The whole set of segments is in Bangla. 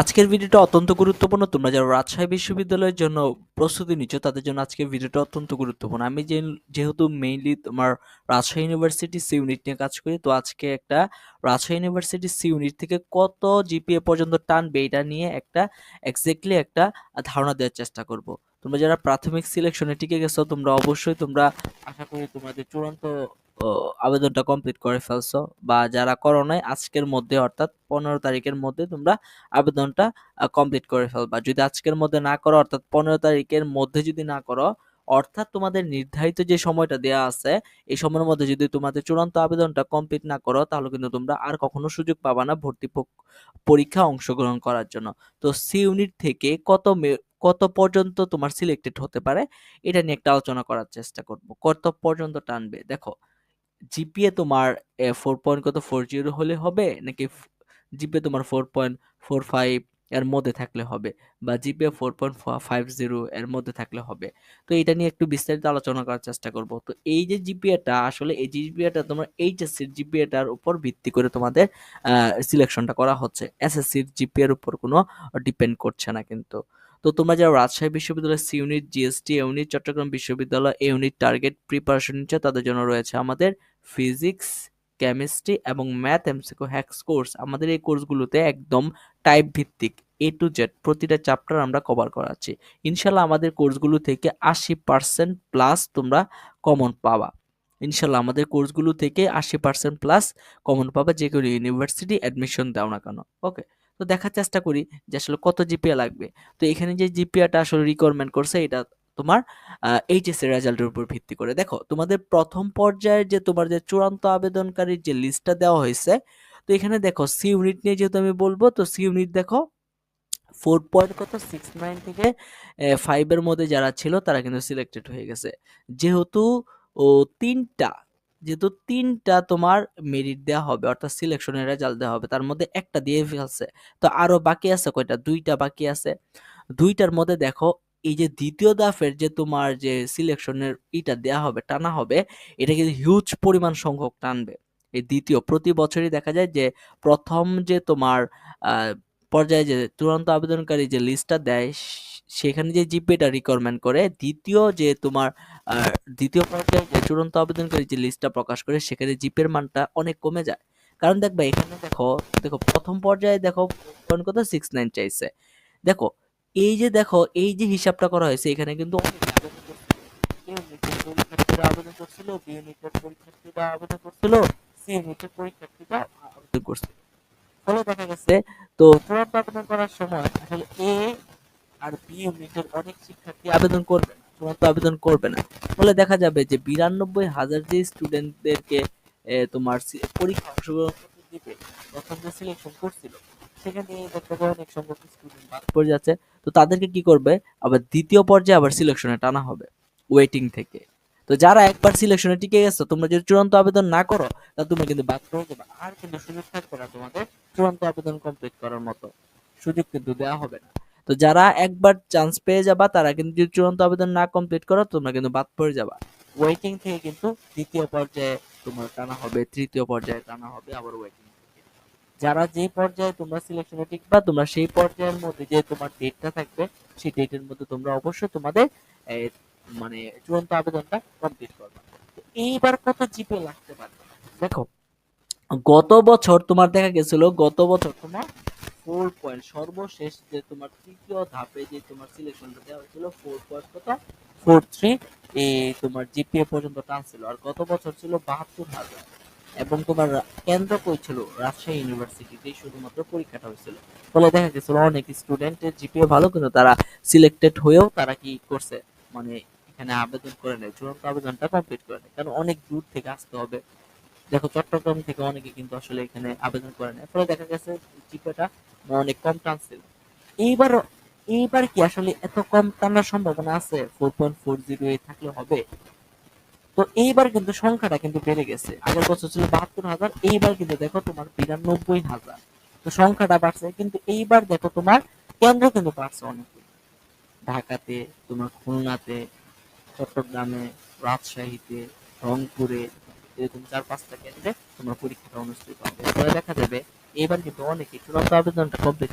আজকের ভিডিওটা অত্যন্ত গুরুত্বপূর্ণ। তোমরা যারা রাজশাহী বিশ্ববিদ্যালয়ের জন্য প্রস্তুতি নিচ্ছ, তাদের জন্য আজকের ভিডিওটা অত্যন্ত গুরুত্বপূর্ণ। আমি যে যেহেতু মেইনলি তোমার রাজশাহী ইউনিভার্সিটি সি ইউনিট নিয়ে কাজ করি, তো আজকে একটা রাজশাহী ইউনিভার্সিটি সি ইউনিট থেকে কত জিপিএ পর্যন্ত টানবে, এটা নিয়ে একটা এক্স্যাক্টলি একটা ধারণা দেওয়ার চেষ্টা করব। তোমরা যারা প্রাথমিক সিলেকশনে টিকে গেছো, তোমরা অবশ্যই তোমরা আশা করি তোমাদের চূড়ান্ত আবেদনটা কমপ্লিট করে ফেলছো। বা যারা করো নাই, আজকের মধ্যে অর্থাৎ পনেরো তারিখের মধ্যে তোমরা আবেদনটা কমপ্লিট করে ফেলবা। যদি আজকের মধ্যে না করো, অর্থাৎ পনেরো তারিখের মধ্যে যদি না করো, অর্থাৎ তোমাদের নির্ধারিত যে সময়টা দেওয়া আছে, এই সময়ের মধ্যে যদি তোমাদের চূড়ান্ত আবেদনটা কমপ্লিট না করো, তাহলে কিন্তু তোমরা আর কখনো সুযোগ পাবা না ভর্তি পরীক্ষা অংশগ্রহণ করার জন্য। তো সি ইউনিট থেকে কত কত পর্যন্ত তোমার সিলেক্টেড হতে পারে, এটা নিয়ে একটা আলোচনা করার চেষ্টা করব। কত পর্যন্ত টানবে? দেখো জিপিএ তোমার ফোর পয়েন্ট কত? ফোর জিরো হলে হবে? নাকি জিপিএ তোমার ফোর পয়েন্ট ফোর ফাইভ এর মধ্যে থাকলে হবে? বা GPA four point five zero এর মধ্যে থাকলে হবে? তো এটা নিয়ে একটু বিস্তারিত আলোচনা করার চেষ্টা করব। তো এই যে জিপিএটা, আসলে এই জিপিএটা তোমার এইচএসসির জিপিএটার উপর ভিত্তি করে তোমাদের সিলেকশনটা করা হচ্ছে। এসএসসির জিপিএর উপর কোনো ডিপেন্ড করছে না কিন্তু। তো তোমরা যারা রাজশাহী বিশ্ববিদ্যালয় C unit GST, unit, Chittagong বিশ্ববিদ্যালয় ইউনিট টার্গেট প্রিপারেশন নিচ্ছে, তাদের জন্য রয়েছে আমাদের ফিজিক্স, কেমিস্ট্রি এবং ম্যাথ এমসিকো হ্যাক্স কোর্স। আমাদের এই কোর্সগুলোতে একদম টাইপ ভিত্তিক, এ টু জেড প্রতিটা চ্যাপ্টার আমরা কভার করাচ্ছি। ইনশাল্লাহ আমাদের কোর্সগুলো থেকে আশি পার্সেন্ট প্লাস তোমরা কমন পাবা। ইনশাল্লাহ আমাদের কোর্সগুলো থেকে আশি পার্সেন্ট প্লাস কমন পাবা, যে কোনো ইউনিভার্সিটি অ্যাডমিশন দাও না কেন, ওকে? তো দেখার চেষ্টা করি যে আসলে কত জিপিএ লাগবে। তো এখানে যে জিপিএটা আসলে রিকোয়ারমেন্ট করছে, এটা তোমার এইচএস এর রেজাল্টের উপর ভিত্তি করে। দেখো, তোমাদের প্রথম পর্যায়ের যে তোমার যে চূড়ান্ত আবেদনকারীর যে লিস্টটা দেওয়া হয়েছে, তো এখানে দেখো সি ইউনিট নিয়ে যেহেতু আমি বলব, তো সি ইউনিট দেখো ফোর পয়েন্ট কত? সিক্স নাইন থেকে ফাইভের মধ্যে যারা ছিল, তারা কিন্তু সিলেক্টেড হয়ে গেছে। যেহেতু, ও, তিনটা যেহেতু তিনটা তোমার মেরিট দেওয়া হবে, অর্থাৎ সিলেকশনের রেজাল্ট দেওয়া হবে, তার মধ্যে একটা দিয়ে ফেলছে। তো আরও বাকি আছে কয়টা? দুইটা বাকি আছে। দুইটার মধ্যে দেখো, এই যে দ্বিতীয় দাফের যে তোমার যে সিলেকশনের ইটা দেয়া হবে, টানা হবে, এটা কিন্তু হিউজ পরিমাণ সংখ্যক টানবে। এই দ্বিতীয়, প্রতি বছরই দেখা যায় যে প্রথম যে তোমার পর্যায়ে যে চূড়ান্ত আবেদনকারী যে লিস্টটা দেয় সেখানে যে জিপিএটা রিকোয়ারমেন্ট করে। দ্বিতীয় যে তোমার দ্বিতীয় পর্যায়ে যে চূড়ান্ত আবেদনকারী যে লিস্টটা প্রকাশ করে, সেখানে জিপের মানটা অনেক কমে যায়। কারণ দেখবে এখানে দেখো দেখো প্রথম পর্যায়ে দেখো পয়েন্ট কত? সিক্স নাইন চাইছে। দেখো, এই যে দেখো, এই যে হিসাবটা করা হয়েছে, এখানে কিন্তু আবেদন করছিল। বি ইউনিটের পরীক্ষার্থীরা আবেদন করছিল সি ইউনিটের পরীক্ষার্থীরা আবেদন করছিল ফলে দেখা গেছে, তো চূড়ান্ত আবেদন করার সময় আসলে এ আর বি ইউনিটের অনেক শিক্ষার্থী আবেদন করবে না, চূড়ান্ত আবেদন করবে না। ফলে দেখা যাবে যে বিরানব্বই হাজার যে স্টুডেন্টদেরকে তোমার পরীক্ষা অংশগ্রহণ করতে দিবে, প্রথম যে সিলেকশন করছিল, সেখানে দেখতে পাবে অনেক সংখ্যক স্টুডেন্ট বাদ পড়ে যাচ্ছে। তো তাদেরকে কি করবে? আবার দ্বিতীয় পর্যায়ে আবার সিলেকশনে টানা হবে ওয়েটিং থেকে। তো যারা একবার সিলেকশনে টিকে গেছো, তোমরা যদি চূড়ান্ত আবেদন না করো তাহলে তুমি কিন্তু বাদ পড়ে যাবে। আর কিন্তু সুযোগ থাকবে না তোমাদের চূড়ান্ত আবেদন কমপ্লিট করার মতো। সুযোগ কিন্তু দেওয়া হবে না। তো যারা একবার চান্স পেয়ে যাবা, তারা কিন্তু যদি চূড়ান্ত আবেদন না কমপ্লিট করো, তোমরা কিন্তু বাদ পড়ে যাবা। ওয়েটিং থেকে কিন্তু দ্বিতীয় পর্যায়ে তোমার টানা হবে, তৃতীয় পর্যায়ে টানা হবে, আবার ওয়েটিং যারা যে পর্যায়ে তোমরা সিলেকশনে টিকবা, তোমরা সেই পর্যায়ের মধ্যে যে তোমার ডেটটা থাকবে, সেই ডেটের মধ্যে তোমরা অবশ্যই তোমাদের মানে চূড়ান্ত আবেদনটা কমপ্লিট করবে। এইবার কত জিপে লাগতে পারে? দেখো, গত বছর তোমার দেখা গেছিল, গত বছর তোমার ফোর পয়েন্ট সর্বশেষ যে তোমার তৃতীয় ধাপে যে তোমার সিলেকশনটা দেওয়া হয়েছিল ফোর পয়েন্ট কত? ফোর থ্রি তোমার জিপিএ পর্যন্ত টানছিল। আর গত বছর ছিল বাহাত্তর হাজার। এবং তোমার কেন্দ্র কই ছিল? রাজশাহী ইউনিভার্সিটিতেই শুধুমাত্র পরীক্ষাটা হয়েছিল। ফলে দেখা গেছিল অনেক স্টুডেন্টের জিপিএ ভালো, কিন্তু তারা সিলেক্টেড হয়েও তারা কি করছে? মানে এখানে আবেদন করে নেয়। চূড়ান্ত আবেদনটা কমপ্লিট করে নেয়। কারণ অনেক দূর থেকে আসতে হবে। দেখো, চট্টগ্রাম থেকে অনেকে কিন্তু আসলে এখানে আবেদন করে নেয়। ফলে দেখা গেছে জিপিএটা অনেক কম টানছিল এইবার এইবার কি আসলে এত কম টানার সম্ভাবনা আছে? ফোর পয়েন্ট ফোর জিরো থাকলে হবে। তো এইবার কিন্তু সংখ্যাটা কিন্তু বেড়ে গেছে। আগের বছর ছিল বাহাত্তর হাজার, এইবার কিন্তু দেখো তোমার বিরানব্বই হাজার। তো সংখ্যাটা বাড়ছে, কিন্তু এইবার দেখো তোমার কেন্দ্র কিন্তু বাড়ছে অনেক। ঢাকাতে, তোমার খুলনাতে, চট্টগ্রামে, রাজশাহীতে, রংপুরে, এরকম চার পাঁচটা কেন্দ্রে তোমার পরীক্ষাটা অনুষ্ঠিত হবে। দেখা যাবে এবার কিন্তু অনেকে চূড়ান্ত আবেদনটা কমপ্লিট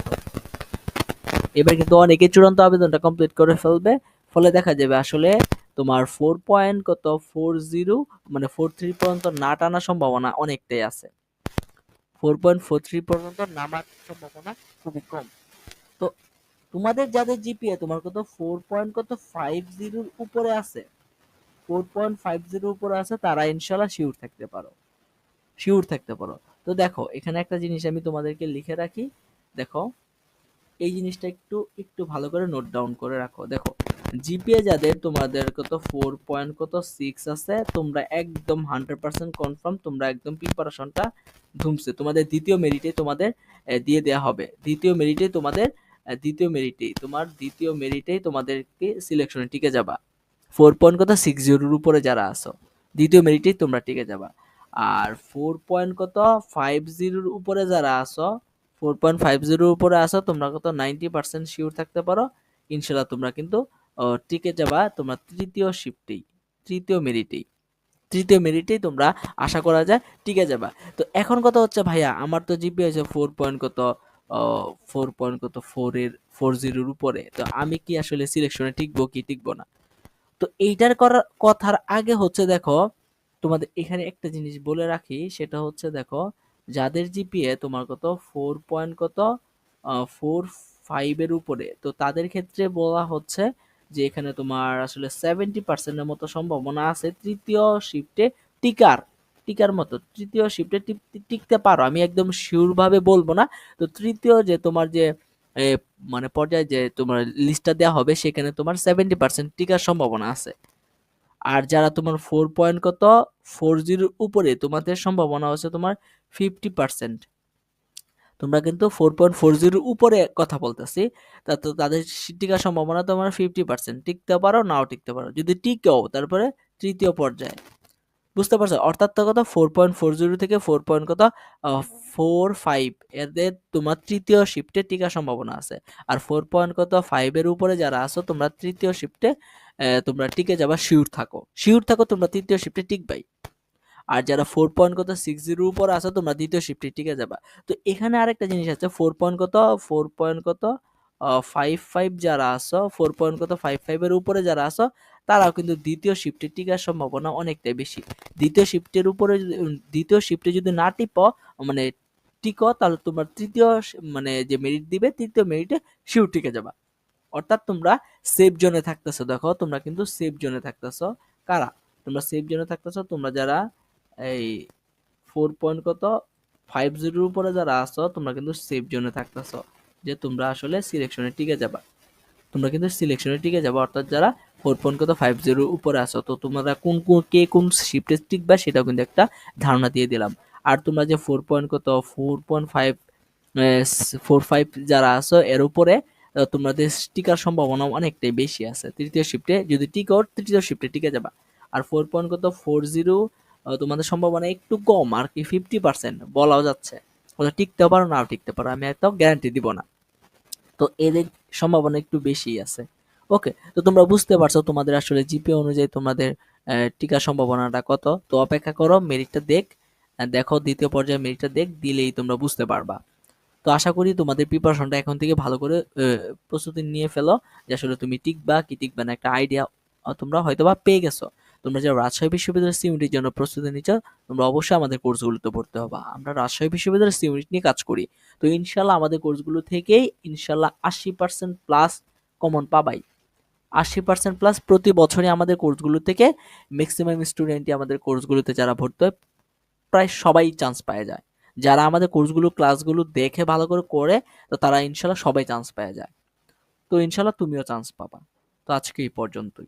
এবার কিন্তু অনেকে চূড়ান্ত আবেদনটা কমপ্লিট করে ফেলবে। ফলে দেখা যাবে আসলে তোমার ফোর পয়েন্ট কত? ফোর জিরো মানে ফোর থ্রি পর্যন্ত না টানার সম্ভাবনা অনেকটাই আছে। ফোর পয়েন্ট ফোর থ্রি পর্যন্ত নামার সম্ভাবনা খুবই কম। তো তোমাদের যাদের জিপিএ তোমার কত? ফোর পয়েন্ট কত? ফাইভ জিরোর উপরে আছে। ফোর পয়েন্ট ফাইভ জিরোর উপরে আছে, তারা ইনশাল্লাহ শিওর থাকতে পারো। শিওর থাকতে পারো। তো দেখো, এখানে একটা জিনিস আমি তোমাদেরকে লিখে রাখি। দেখো, এই জিনিসটা একটু একটু ভালো করে নোট ডাউন করে রাখো। দেখো জিপিএ যাদের, তোমাদের কত ফোর পয়েন্ট কত সিক্স আছে, তোমরা একদম হান্ড্রেড পার্সেন্ট কনফার্ম তোমরা একদম প্রিপারেশনটা ধুমছে তোমাদের দ্বিতীয় মেরিটে তোমাদের দিয়ে দেওয়া হবে। দ্বিতীয় মেরিটে তোমাদের দ্বিতীয় মেরিটেই তোমার দ্বিতীয় মেরিটেই তোমাদেরকে সিলেকশনে টিকে যাবা। ফোর পয়েন্ট কত সিক্স জিরোর উপরে যারা আসো দ্বিতীয় মেরিটেই তোমরা টিকে যাবা। আর ফোর পয়েন্ট কত? ফাইভ জিরোর উপরে যারা আসো ফোর পয়েন্ট ফাইভ জিরোর উপরে আসো তোমরা কত নাইনটি পার্সেন্ট শিওর থাকতে পারো। ইনশাল্লাহ তোমরা কিন্তু টিকে যাবা তোমরা তৃতীয় শিফটেই তৃতীয় মেরিটেই তৃতীয় মেরিটেই তোমরা আশা করা যায় টিকে যাবা। তো এখন কথা হচ্ছে, ভাইয়া, আমার তো জিপি আছে ফোর পয়েন্ট কত ফোর পয়েন্ট কত ফোর এর ফোর জিরোর উপরে। তো আমি কি আসলে সিলেকশনে টিকবো কি টিকবো না? তো এইটার করার কথার আগে হচ্ছে, দেখো তোমাদের এখানে একটা জিনিস বলে রাখি, সেটা হচ্ছে দেখো, যাদের জিপিএ তোমার কত? ফোর পয়েন্ট কত? ফোর ফাইভের উপরে। তো তাদের ক্ষেত্রে বলা হচ্ছে যে এখানে তোমার আসলে সেভেন্টি পার্সেন্টের মতো সম্ভাবনা আছে, তৃতীয় শিফটে টিকার টিকার মতো। তৃতীয় শিফটে টিকতে পারো, আমি একদম শিওরভাবে বলব না। তো তৃতীয় যে তোমার যে মানে পর্যায়ে যে তোমার লিস্টটা দেওয়া হবে, সেখানে তোমার সেভেন্টি পার্সেন্ট টিকার সম্ভাবনা আছে। আর যারা তোমার ফোর পয়েন্ট কত? ফোর জিরোর উপরে তোমাদের সম্ভাবনা হচ্ছে তোমার ফিফটি পার্সেন্ট তোমরা কিন্তু ফোর পয়েন্ট ফোর জিরোর উপরে কথা বলতেছি, তা তো তাদের টিকার সম্ভাবনা তোমার ফিফটি পার্সেন্ট টিকতে পারো, নাও টিকতে পারো। যদি টিকেও, তারপরে তৃতীয় পর্যায়ে। বুঝতে পারছ? অর্থাৎ তো কথা ফোর পয়েন্ট ফোর জিরো থেকে ফোর পয়েন্ট কত? ফোর ফাইভ এদের তোমার তৃতীয় শিফটে টিকার সম্ভাবনা আছে। আর ফোর পয়েন্ট কত? ফাইভের উপরে যারা আছো, তোমরা তৃতীয় শিফটে তোমরা টিকে যাবা শিওর থাকো। শিওর থাকো, তোমরা তৃতীয় শিফটে টিকবাই। আর যারা ফোর পয়েন্ট কত? সিক্স জিরোর উপর আসো তোমরা দ্বিতীয় শিফটে টিকে যাবা। তো এখানে আরেকটা জিনিস আছে ফোর পয়েন্ট কত? ফোর পয়েন্ট কত? ফাইভ ফাইভ যারা আসো ফোর পয়েন্ট কত? ফাইভ ফাইভের উপরে যারা আসো তারাও কিন্তু দ্বিতীয় শিফটে টিকার সম্ভাবনা অনেকটাই বেশি। দ্বিতীয় শিফটের উপরে দ্বিতীয় শিফটে যদি না টিপ মানে টিকো, তাহলে তোমার তৃতীয় মানে যে মেরিট দিবে, তৃতীয় মেরিটে শিওর টিকে যাবা। অর্থাৎ তোমরা সেফ জোনে থাকতেছো, দেখো, তোমরা কিন্তু সেফ জোনে থাকতেছো। কারা? তোমরা সেফ জোনে থাকতেছো, তোমরা যারা এই ফোর পয়েন্ট কত ফাইভ জিরোর উপরে যারা আসো তোমরা কিন্তু সেফ জোনে থাকতেছো। যে তোমরা আসলে সিলেকশনে টিকে যাবা। তোমরা কিন্তু সিলেকশনে টিকে যাবা, অর্থাৎ যারা ফোর পয়েন্ট কত? ফাইভ জিরোর উপরে আসো তো তোমরা কোন কোন, কে কোন শিফটে টিকবা সেটাও কিন্তু একটা ধারণা দিয়ে দিলাম। আর তোমরা যে ফোর পয়েন্ট কত? Four point five four five যারা আসো এর উপরে তোমাদের টিকার সম্ভাবনা অনেকটাই বেশি আছে। তৃতীয় শিফটে যদি টিকো, তৃতীয় শিফটে টিকে যাবা। আর ফোর পয়েন্ট কত? ফোর জিরো তোমাদের সম্ভাবনা একটু কম, আর কি ফিফটি পার্সেন্ট বলাও যাচ্ছে। ওটা টিকতে পারো, নাও টিকতে পারো, আমি একটাও গ্যারান্টি দিব না। তো এদের সম্ভাবনা একটু বেশি আছে। ওকে তো তোমরা বুঝতে পারছ তোমাদের আসলে জিপি অনুযায়ী তোমাদের টিকার সম্ভাবনাটা কত। তো অপেক্ষা করো মেরিটটা দেখ দেখো দ্বিতীয় পর্যায়ে মেরিটটা দেখ, দিলেই তোমরা বুঝতে পারবা। তো আশা করি তোমাদের প্রিপারেশনটা এখন থেকে ভালো করে প্রস্তুতি নিয়ে ফেলো, যে আসলে তুমি টিকবা কি টিকবা না, একটা আইডিয়া তোমরা হয়তো বা পেয়ে গেছো। তোমরা যারা রাজশাহী বিশ্ববিদ্যালয়ের সিউনিটির জন্য প্রস্তুতি নিচ্ছ, তোমরা অবশ্যই আমাদের কোর্সগুলোতে পড়তে হবে। আমরা রাজশাহী বিশ্ববিদ্যালয়ের সিউনিট নিয়ে কাজ করি। তো ইনশাল্লাহ আমাদের কোর্সগুলো থেকেই ইনশাল্লাহ আশি পার্সেন্ট প্লাস কমন পাবাই। আশি পার্সেন্ট প্লাস প্রতি বছরই আমাদের কোর্সগুলো থেকে ম্যাক্সিমাম স্টুডেন্টই আমাদের কোর্সগুলোতে যারা ভর্তি হয়, প্রায় সবাই চান্স পাওয়া যায়। যারা আমাদের কোর্সগুলো ক্লাসগুলো দেখে ভালো করে করে, তো তারা ইনশাল্লাহ সবাই চান্স পাওয়া যায়। তো ইনশাল্লাহ তুমিও চান্স পাবা। তো আজকে এই পর্যন্তই।